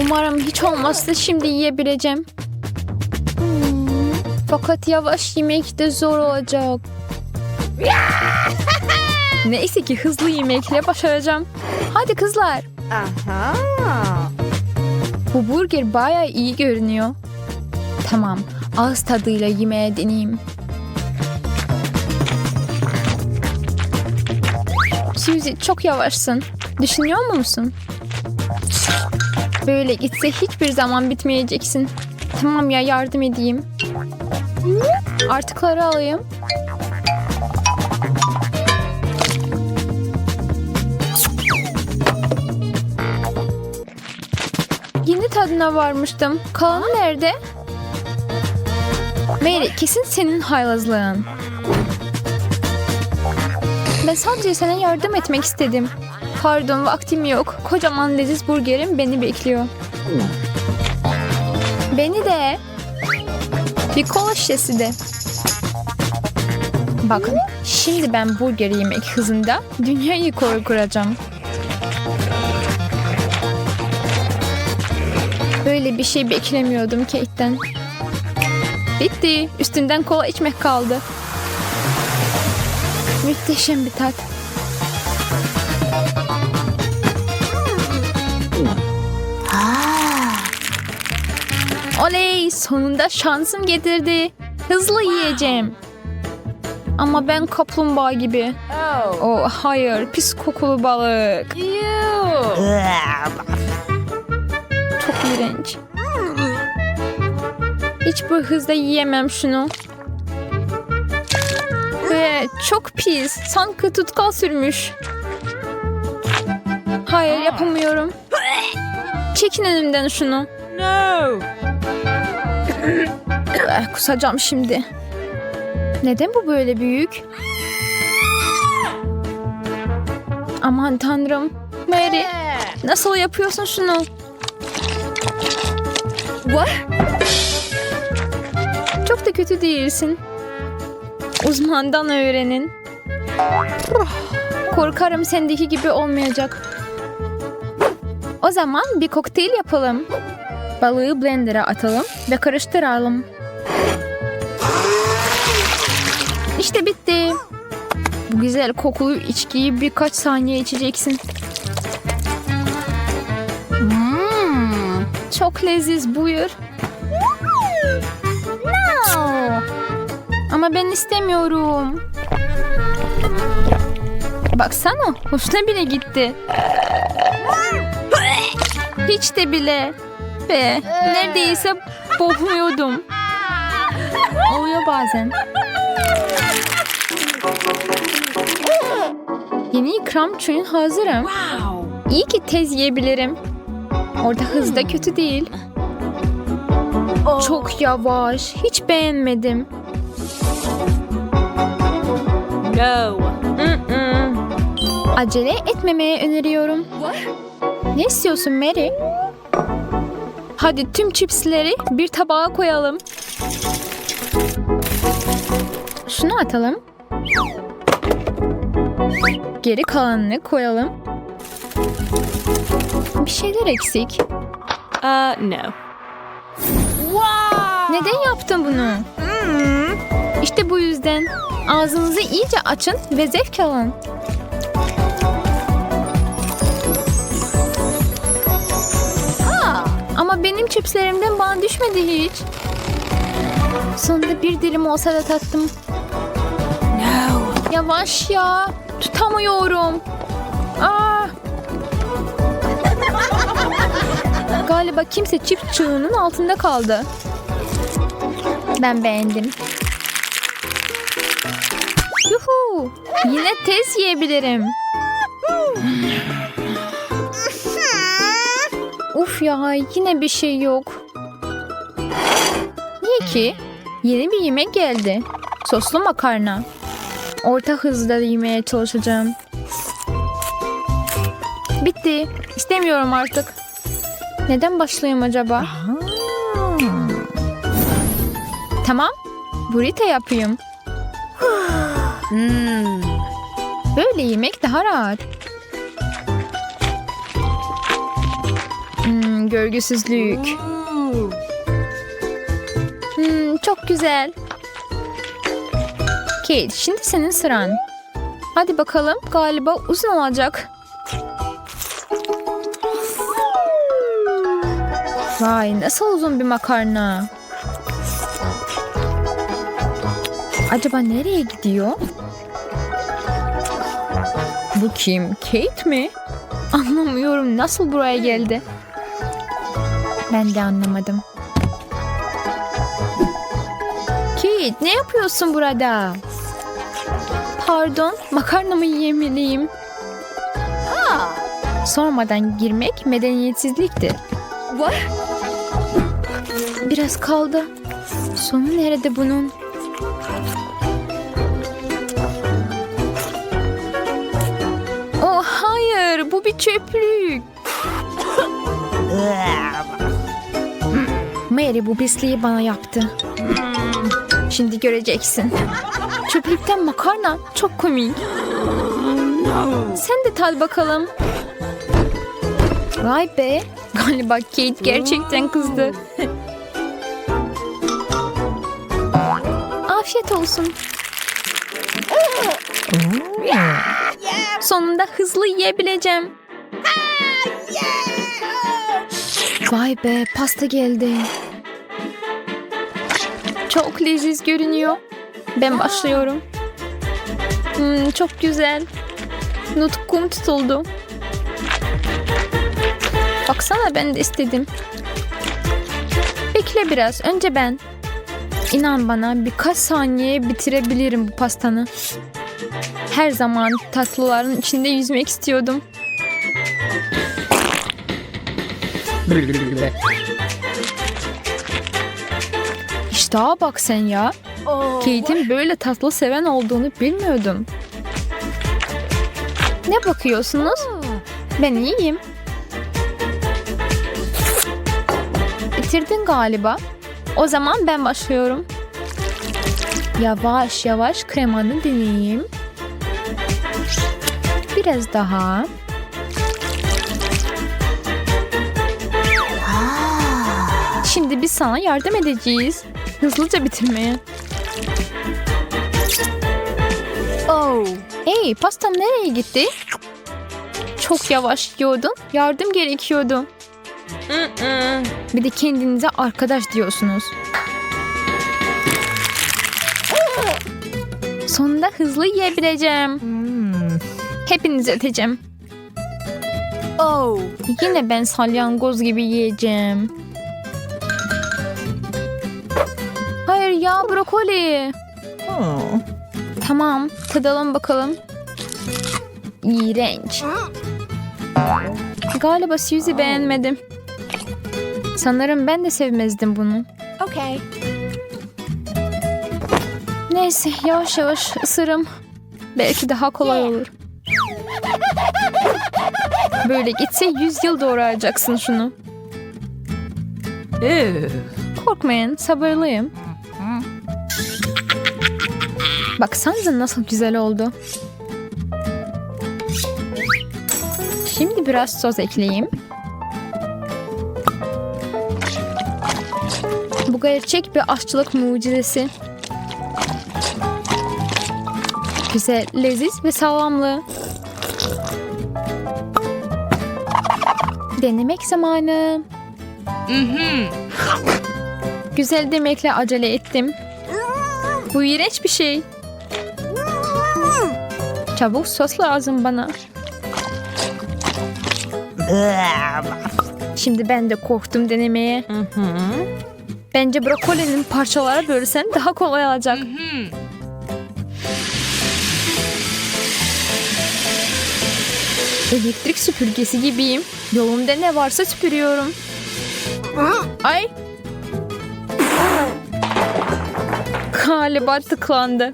Umarım hiç olmazsa şimdi yiyebileceğim. Hmm, Fakat yavaş yemek de zor olacak. Neyse ki hızlı yemekle başaracağım. Hadi kızlar. Aha. Bu burger bayağı iyi görünüyor. Tamam, ağız tadıyla yemeğe deneyeyim. Suzy çok yavaşsın. Düşünüyor musun? Böyle gitse hiçbir zaman bitmeyeceksin. Tamam ya yardım edeyim. Artıkları alayım. Yeni tadına varmıştım. Kalanı nerede? Mary kesin senin haylazlığın. Ben sadece sana yardım etmek istedim. Pardon vaktim yok. Kocaman leziz burgerim beni bekliyor. Beni de. Bir kola şişesi de. Bakın şimdi ben burger yemek hızında dünyayı koru kuracağım. Böyle bir şey beklemiyordum Kate'den. Bitti. Üstünden kola içmek kaldı. Muhteşem bir tat. Oley! Sonunda şansım getirdi. Hızlı yiyeceğim. Ama ben kaplumbağa gibi. Oh. Oh hayır, pis kokulu balık. Çok iğrenç. Hiç bu hızda yiyemem şunu. Ve çok pis. Sanki tutkal sürmüş. Hayır yapamıyorum. Çekin önümden şunu. No. Eh, Kusacağım şimdi. Neden bu böyle büyük? Aman tanrım. Mary nasıl yapıyorsun şunu? What? Çok da kötü değilsin. Uzmandan öğrenin. Korkarım sendeki gibi olmayacak. O zaman bir kokteyl yapalım. Balığı blender'a atalım ve karıştıralım. İşte bitti. Bu güzel kokulu içkiyi birkaç saniye içeceksin. Hmm, çok leziz buyur. No. Ama ben istemiyorum. Baksana hoşuna bile gitti. Hiç de bile. Be neredeyse boğuluyordum. Oluyor bazen. Yeni ikram için hazırım. İyi ki tez yiyebilirim. Orada hız da kötü değil. Çok yavaş. Hiç beğenmedim. No. Mm-mm. Acele etmemeye öneriyorum. Ne istiyorsun Mary? Hadi tüm chipsleri bir tabağa koyalım. Şunu atalım. Geri kalanını koyalım. Bir şeyler eksik. Uh, no. Wow. Neden yaptın bunu? Mm. İşte bu yüzden ağzınızı iyice açın ve zevk alın. Benim çipslerimden bana düşmedi hiç. Sonunda bir dilim olsa da tattım. No. Yavaş ya. Tutamıyorum. Aa. Galiba kimse çift çığının altında kaldı. Ben beğendim. Yuhu! Yine tez yiyebilirim. Ya yine bir şey yok. Niye ki? Yeni bir yemek geldi. Soslu makarna. Orta hızda yemeye çalışacağım. Bitti. İstemiyorum artık. Neden başlayayım acaba? Tamam. Burrito yapayım. Mm. Böyle yemek daha rahat. Hmm, görgüsüzlük. Hmm, çok güzel. Kate, şimdi senin sıran. Hadi bakalım, galiba uzun olacak. Vay, nasıl uzun bir makarna. Acaba nereye gidiyor? Bu kim? Kate mi? Anlamıyorum nasıl buraya geldi. Ben de anlamadım. Kate ne yapıyorsun burada? Pardon makarnamı yemeliyim. Sormadan girmek medeniyetsizliktir. What? Biraz kaldı. Sonu nerede bunun? Oh hayır bu bir çöplük. Mary bu pisliği bana yaptı. Şimdi göreceksin. Çöplükten makarna çok komik. Sen de tad bakalım. Vay be. Galiba Kate gerçekten kızdı. Afiyet olsun. Sonunda hızlı yiyebileceğim. Vay be pasta geldi. Çok leziz görünüyor. Ben başlıyorum. Hmm, çok güzel. Nutkum tutuldu. Baksana ben de istedim. Bekle biraz. Önce ben. İnan bana birkaç saniye bitirebilirim bu pastanı. Her zaman tatlıların içinde yüzmek istiyordum. İştaha bak sen ya. Kate'in böyle tatlı seven olduğunu bilmiyordum. Ne bakıyorsunuz? Ben iyiyim. Bitirdin galiba. O zaman ben başlıyorum. Yavaş yavaş kremanı deneyeyim. Biraz daha. Şimdi biz sana yardım edeceğiz. Hızlıca bitirmeye. Oh. Hey pastam nereye gitti? Çok yavaş yiyordun. Yardım gerekiyordu. Bir de kendinize arkadaş diyorsunuz. Sonunda hızlı yiyebileceğim. Hepinizi öteceğim. Oh. Yine ben salyangoz gibi yiyeceğim. Ya brokoli. Tamam tadalım bakalım. İğrenç. Galiba Suzy beğenmedim. Sanırım ben de sevmezdim bunu. Okay. Neyse yavaş yavaş ısırım. Belki daha kolay olur. Böyle gitse 100 yıl doğrayacaksın şunu. Ew. Korkmayın sabırlıyım. Baksanıza nasıl güzel oldu. Şimdi biraz sos ekleyeyim. Bu gerçek bir aşçılık mucizesi. Güzel, leziz ve sağlamlı. Denemek zamanı. Güzel demekle acele ettim. Bu iğrenç bir şey. Çabuk sos lazım bana. Şimdi ben de korktum denemeye. Bence brokolinin parçalara bölsem daha kolay olacak. Elektrik süpürgesi gibiyim. Yolumda ne varsa süpürüyorum. Ay. Galiba tıklandı.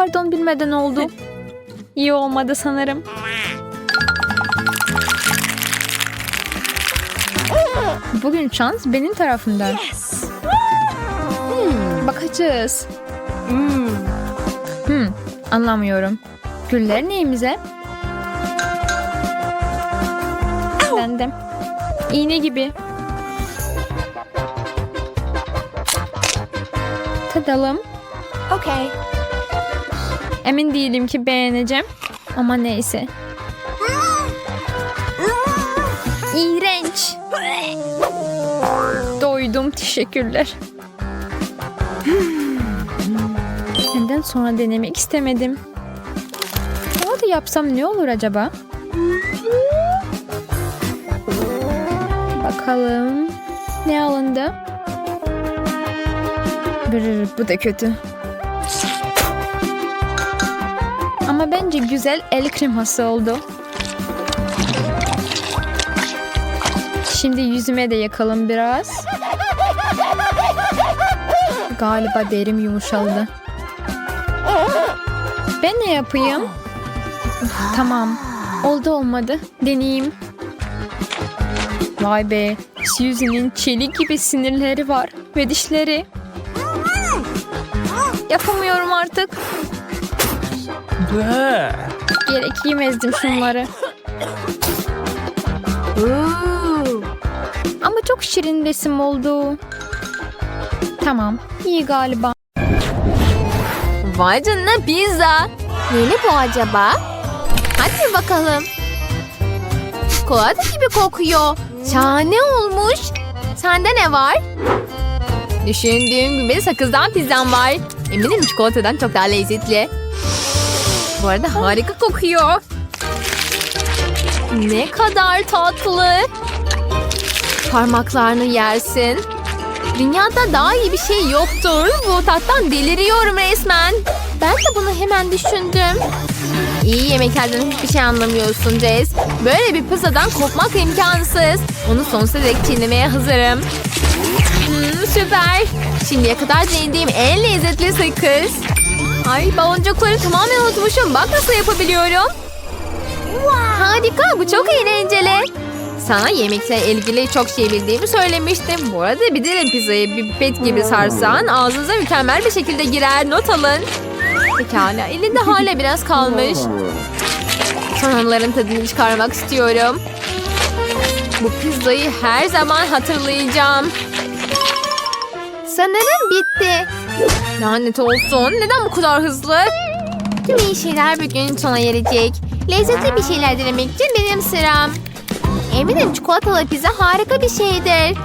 Pardon bilmeden oldu. İyi olmadı sanırım. Bugün şans benim tarafımda. Hmm, bakacağız. Mm. Hmm, anlamıyorum. Güller neyimize? Bendim. İğne gibi. Tadalım. Okay. Emin değilim ki beğeneceğim. Ama neyse. İğrenç. Doydum teşekkürler. Senden sonra denemek istemedim. Daha da yapsam ne olur acaba? Bakalım. Ne alındı? Brr, bu da kötü. Ama bence güzel el kreması oldu. Şimdi yüzüme de yakalım biraz. Galiba derim yumuşaldı. Ben ne yapayım? Tamam. Oldu olmadı. Deneyeyim. Vay be. Suzy'nin çelik gibi sinirleri var. Ve dişleri. Yapamıyorum artık. Gerek yemezdim şunları. Ama çok şirin resim oldu. Tamam. iyi galiba. Vay canına pizza. Neli bu acaba? Hadi bakalım. Çikolata gibi kokuyor. Şahane olmuş. Sende ne var? Düşündüğüm gibi sakızdan pizzam var. Eminim çikolatadan çok daha lezzetli. Bu arada harika kokuyor. Ne kadar tatlı. Parmaklarını yersin. Dünyada daha iyi bir şey yoktur. Bu tattan deliriyorum resmen. Ben de bunu hemen düşündüm. İyi yemeklerden hiçbir şey anlamıyorsun Jess. Böyle bir pizzadan kopmak imkansız. Onu sonsuza dek çiğnemeye hazırım. Hmm, süper. Şimdiye kadar denediğim en lezzetli sakız. Ay baloncukları tamamen unutmuşum. Bak nasıl yapabiliyorum. Harika bu çok eğlenceli. Sana yemekle ilgili çok şey bildiğimi söylemiştim. Bu arada bir dilim pizzayı bir pipet gibi sarsan ağzınıza mükemmel bir şekilde girer. Not alın. Pekala elinde hala biraz kalmış. Son anların tadını çıkarmak istiyorum. Bu pizzayı her zaman hatırlayacağım. Sanırım bitti. Lanet olsun. Neden bu kadar hızlı? Tüm iyi şeyler bir gün sona erecek. Lezzetli bir şeyler denemek için benim sıram. Eminim çikolatalı pizza harika bir şeydir.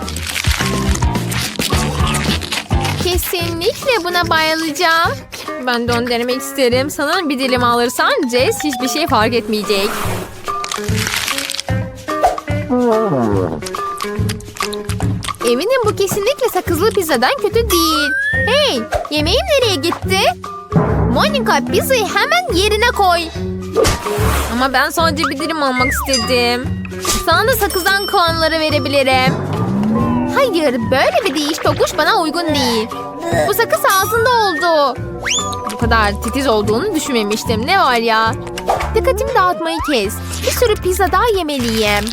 Kesinlikle buna bayılacağım. Ben de onu denemek isterim. Sanırım bir dilim alırsan Jess hiçbir şey fark etmeyecek. Eminim bu kesinlikle sakızlı pizzadan kötü değil. Hey, yemeğim nereye gitti? Monica pizzayı hemen yerine koy. Ama ben sadece bir dilim almak istedim. Sana da sakızdan kalanları verebilirim. Hayır, böyle bir değiş tokuş bana uygun değil. Bu sakız ağzında oldu. Bu kadar titiz olduğunu düşünmemiştim. Ne var ya? Dikkatimi dağıtmayı kes. Bir sürü pizza daha yemeliyim.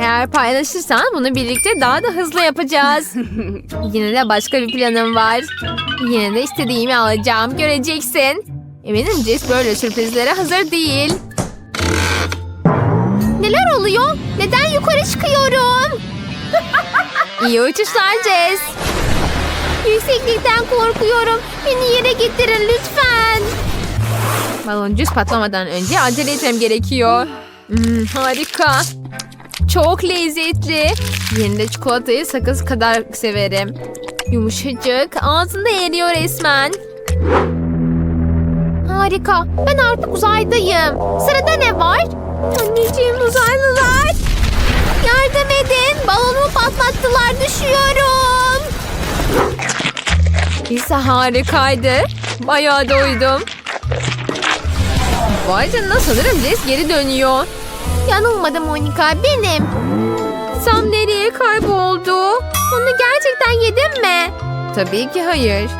Eğer paylaşırsan bunu birlikte daha da hızlı yapacağız. Yine de başka bir planım var. Yine de istediğimi alacağım. Göreceksin. Eminim Jess böyle sürprizlere hazır değil. Neler oluyor? Neden yukarı çıkıyorum? İyi uçuşlar Jess. Yükseklikten korkuyorum. Beni yere getirin lütfen. Baloncuk patlamadan önce acele etmem gerekiyor. Hmm, harika. Çok lezzetli. Yerinde çikolatayı sakız kadar severim. Yumuşacık. Ağzında eriyor resmen. Harika. Ben artık uzaydayım. Sırada ne var? Anneciğim uzaylılar. Yardım edin. Balonumu patlattılar. Düşüyorum. Pizza harikaydı. Bayağı doydum. Vay canına sanırım Jess geri dönüyor. Yanılmadım Monika benim. Sam nereye kayboldu? Onu gerçekten yedin mi? Tabii ki hayır.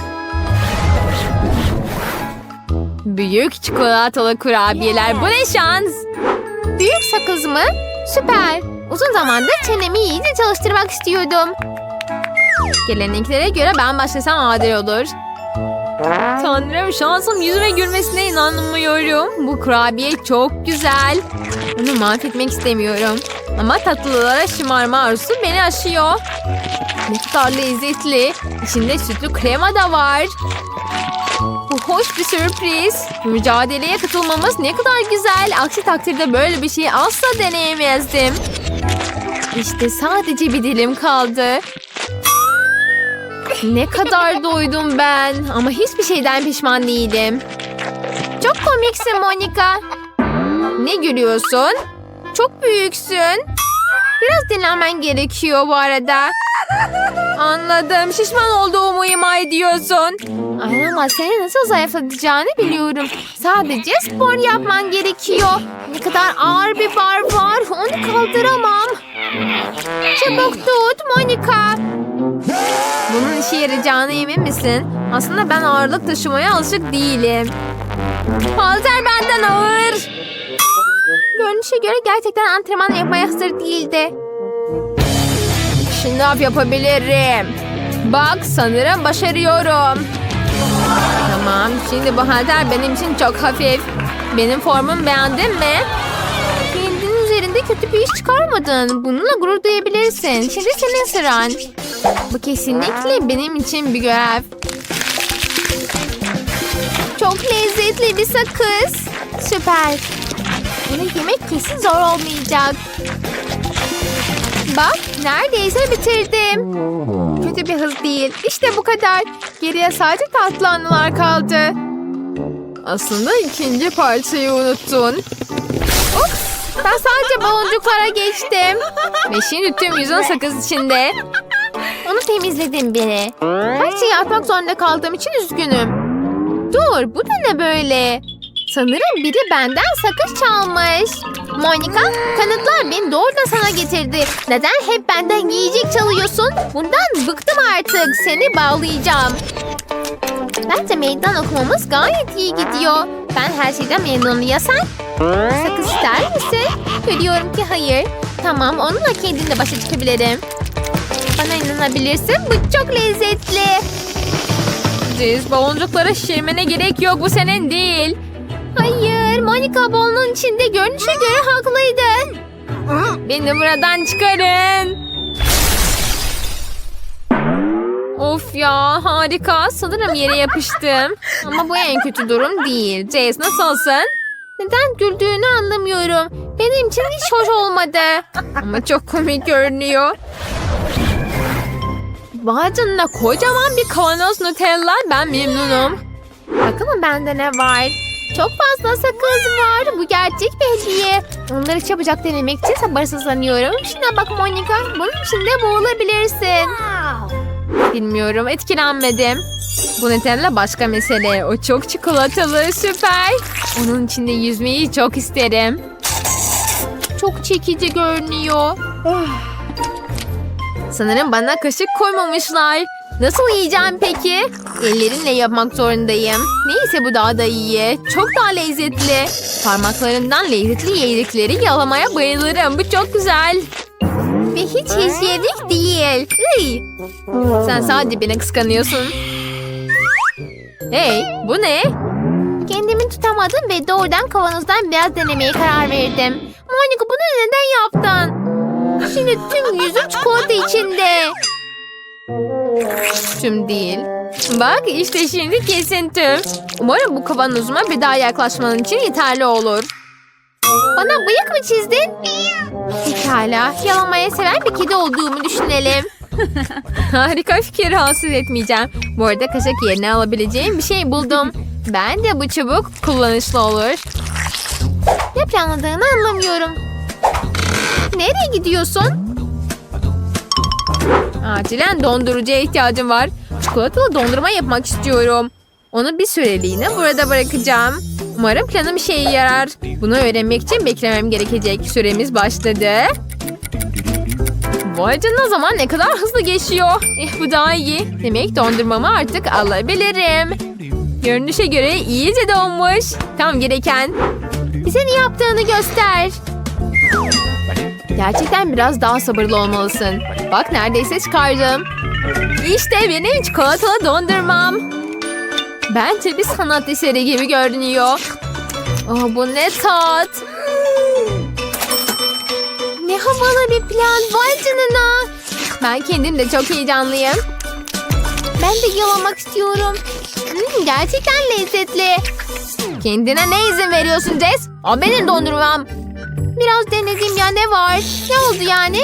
Büyük çikolatalı kurabiyeler bu ne şans? Büyük sakız mı? Süper. Uzun zamandır çenemi iyice çalıştırmak istiyordum. Geleneklere göre ben başlasam adil olur. Tanrım şansım yüzüme gülmesine inanmıyorum. Bu kurabiye çok güzel. Onu mahvetmek istemiyorum. Ama tatlılara şımarma arzusu beni aşıyor. Ne kadar lezzetli. İçinde sütlü krema da var. Bu hoş bir sürpriz. Mücadeleye katılmamız ne kadar güzel. Aksi takdirde böyle bir şeyi asla deneyemezdim. İşte sadece bir dilim kaldı. Ne kadar doydum ben. Ama hiçbir şeyden pişman değilim. Çok komiksin Monica. Ne gülüyorsun? Çok büyüksün. Biraz dinlenmen gerekiyor bu arada. Anladım. Şişman olduğumu ima ediyorsun. Ay ama seni nasıl zayıflatacağını biliyorum. Sadece spor yapman gerekiyor. Ne kadar ağır bir bar var. Onu kaldıramam. Çabuk tut Monica. Bunun işe yarayacağına emin misin? Aslında ben ağırlık taşımaya alışık değilim. Halter benden ağır. Görünüşe göre gerçekten antrenman yapmaya hazır değildi. Şınav yapabilirim. Bak sanırım başarıyorum. Tamam şimdi bu halter benim için çok hafif. Benim formum beğendin mi? Kötü bir iş çıkarmadın. Bununla gurur duyabilirsin. Şimdi senin sıran. Bu kesinlikle benim için bir görev. Çok lezzetli bir sakız. Süper. Bunu yemek kesin zor olmayacak. Bak neredeyse bitirdim. Kötü bir hız değil. İşte bu kadar. Geriye sadece tatlı anılar kaldı. Aslında ikinci parçayı unuttun. Ups, ben sadece baloncuklara geçtim. Ve şimdi yüzün sakız içinde. Onu temizledim biri. Her şeyi atmak zorunda kaldığım için üzgünüm. Dur bu da ne böyle? Sanırım biri benden sakız çalmış. Monica kanıtlar beni doğrudan sana getirdi. Neden hep benden yiyecek çalıyorsun? Bundan bıktım artık. Seni bağlayacağım. Bence meydan okumamız gayet iyi gidiyor. Ben her şeyden memnunum ya sen? Sakız ister misin? Biliyorum ki hayır. Tamam onunla kendimle başa çıkabilirim. Bana inanabilirsin bu çok lezzetli. Ciz baloncuklara şişirmene gerek yok bu senin değil. Hayır Monica balonun içinde görünüşe göre haklıydın. Beni buradan çıkarın. Of ya harika. Sanırım yere yapıştım. Ama bu en kötü durum değil. Jace nasılsın? Neden güldüğünü anlamıyorum. Benim için hiç hoş olmadı. Ama çok komik görünüyor. Canına kocaman bir kavanoz Nutella. Ben memnunum. Bakalım bende ne var? Çok fazla sakız var. Bu gerçek bir hediye. Onları çabucak denemek için sabırsızlanıyorum. Şuna bak Monica. Bunun içinde boğulabilirsin. Bilmiyorum. Etkilenmedim. Bu Nutella başka mesele. O çok çikolatalı. Süper. Onun içinde yüzmeyi çok isterim. Çok çekici görünüyor. Sanırım bana kaşık koymamışlar. Nasıl yiyeceğim peki? Ellerimle yapmak zorundayım. Neyse bu daha da iyi. Çok daha lezzetli. Parmaklarından lezzetli yedikleri yalamaya bayılırım. Bu çok güzel. Ve hiç hijyenik değil. Iy. Sen sadece beni kıskanıyorsun. Hey bu ne? Kendimi tutamadım ve doğrudan kavanozdan biraz denemeye karar verdim. Monica bunu neden yaptın? Şimdi tüm yüzüm çikolata içinde. Tüm değil. Bak işte şimdi kesin tüm. Umarım bu kavanozuma bir daha yaklaşman için yeterli olur. Bana bıyık mı çizdin? Pekala. Yalamayı seven bir kedi olduğumu düşünelim. Harika fikir rahatsız etmeyeceğim. Bu arada kaşık yerine alabileceğim bir şey buldum. Ben de bu çubuk kullanışlı olur. Ne planladığını anlamıyorum. Nereye gidiyorsun? Acilen dondurucuya ihtiyacım var. Çikolatalı dondurma yapmak istiyorum. Onu bir süreliğine burada bırakacağım. Umarım planım işe yarar. Bunu öğrenmek için beklemem gerekecek. Süremiz başladı. Vay canına zaman ne kadar hızlı geçiyor. Eh bu daha iyi. Demek dondurmamı artık alabilirim. Görünüşe göre iyice donmuş. Tam gereken. Bize ne yaptığını göster. Gerçekten biraz daha sabırlı olmalısın. Bak neredeyse çıkardım. İşte benim çikolatalı dondurmam. Bence bir sanat eseri gibi görünüyor. Oh, bu ne tat. Ne havalı bir plan. Vay canına. Ben kendim de çok heyecanlıyım. Ben de yalamak istiyorum. Hmm, gerçekten lezzetli. Kendine ne izin veriyorsun Jess? O benim dondurmam. Biraz denedim ya ne var? Ne oldu yani?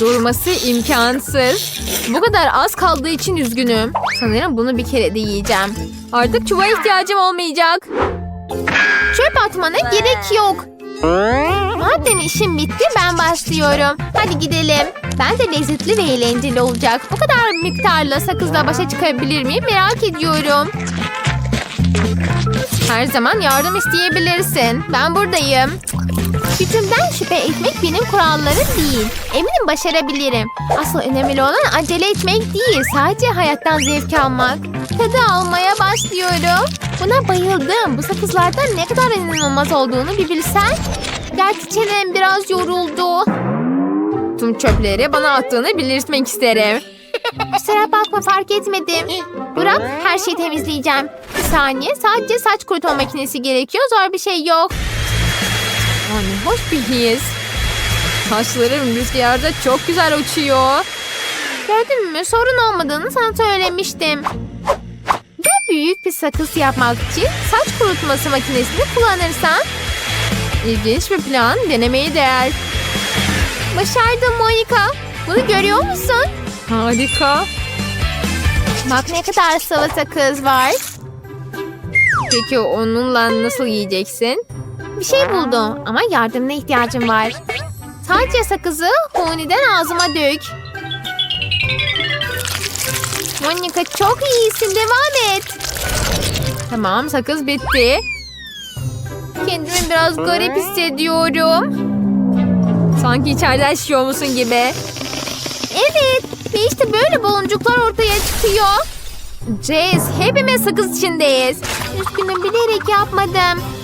Durması imkansız. Bu kadar az kaldığı için üzgünüm. Sanırım bunu bir kere de yiyeceğim. Artık çubuğa ihtiyacım olmayacak. Çöp atmana gerek yok. Madem işim bitti ben başlıyorum. Hadi gidelim. Ben de lezzetli ve eğlenceli olacak. Bu kadar miktarla sakızla başa çıkabilir miyim merak ediyorum. Her zaman yardım isteyebilirsin. Ben buradayım. Gücümden şüphe etmek benim kurallarım değil. Eminim başarabilirim. Asıl önemli olan acele etmek değil. Sadece hayattan zevk almak. Tadı almaya başlıyorum. Buna bayıldım. Bu sakızlardan ne kadar inanılmaz olduğunu bir bilsen. Gerçi çenem biraz yoruldu. Tüm çöpleri bana attığını belirtmek isterim. Kusura bakma fark etmedim. Bırak her şeyi temizleyeceğim. Bir saniye sadece saç kurutma makinesi gerekiyor. Zor bir şey yok. Yani hoş bir his. Saçlarım rüzgarda çok güzel uçuyor. Gördün mü sorun olmadığını sana söylemiştim. Daha büyük bir sakız yapmak için saç kurutması makinesini kullanırsan ilginç bir plan denemeye değer. Başardım Monika. Bunu görüyor musun? Harika. Bak ne kadar sıvı sakız var. Peki onunla nasıl yiyeceksin? Bir şey buldum ama yardımına ihtiyacım var. Sadece sakızı huniden ağzıma dök. Monika çok iyisin devam et. Tamam sakız bitti. Kendimi biraz garip hissediyorum. Sanki içeriden şişiyormuşsun gibi. Evet ve işte böyle baloncuklar ortaya çıkıyor. Jess hepimiz sakız içindeyiz. Üzgünüm bilerek yapmadım.